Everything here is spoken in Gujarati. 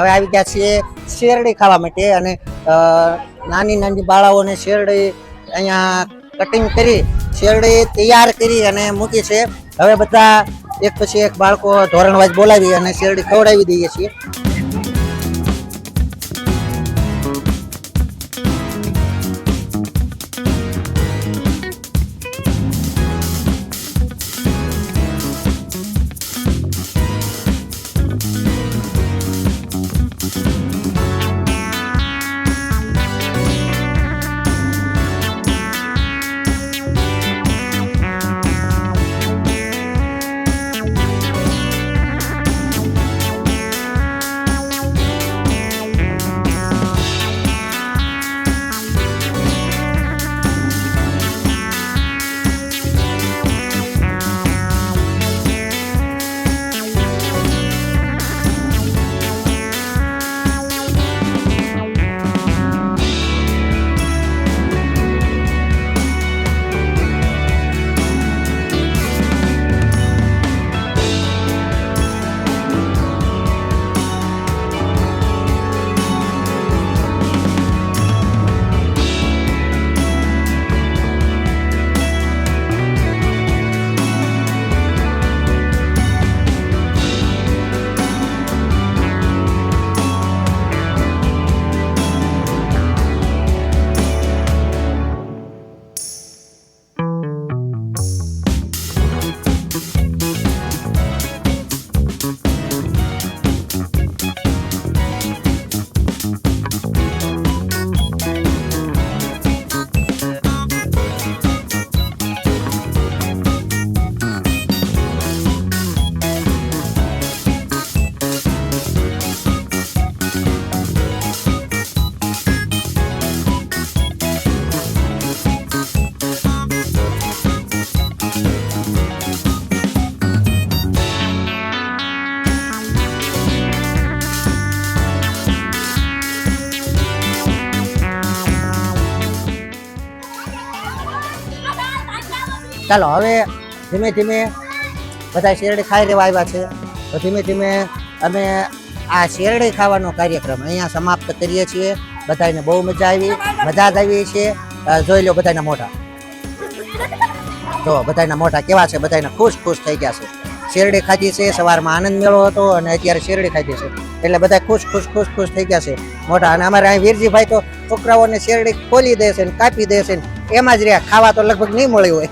હવે આવી ગયા છીએ શેરડી ખાવા માટે અને નાની નાની બાળાઓને શેરડી અહીંયા કટિંગ કરી, શેરડી તૈયાર કરી અને મૂકી છે. હવે બધા એક પછી એક બાળકો ધોરણવાજ બોલાવી અને શેરડી ખવડાવી દઈએ છીએ. ચાલો, હવે ધીમે ધીમે બધા શેરડી ખાઈ રહેવા આવ્યા છે. તો ધીમે ધીમે અમે આ શેરડી ખાવાનો કાર્યક્રમ અહીંયા સમાપ્ત કરીએ છીએ. બધાને બહુ મજા આવી, મજા જ આવી છે. જોઈ લો બધાના મોઢા. તો બધાના મોઢા કેવા છે? બધાને ખુશ ખુશ થઈ ગયા છે. શેરડી ખાધી છે, સવારમાં આનંદ મેળો હતો અને અત્યારે શેરડી ખાધી છે. એટલે બધા ખુશ ખુશ ખુશ ખુશ થઈ ગયા છે. મોઢા, અને અમારે અહીં વીરજીભાઈ તો છોકરાઓને શેરડી ખોલી દે છે ને કાપી દે છે ને એમાં જ રહ્યા. ખાવા તો લગભગ નહીં મળ્યું હોય.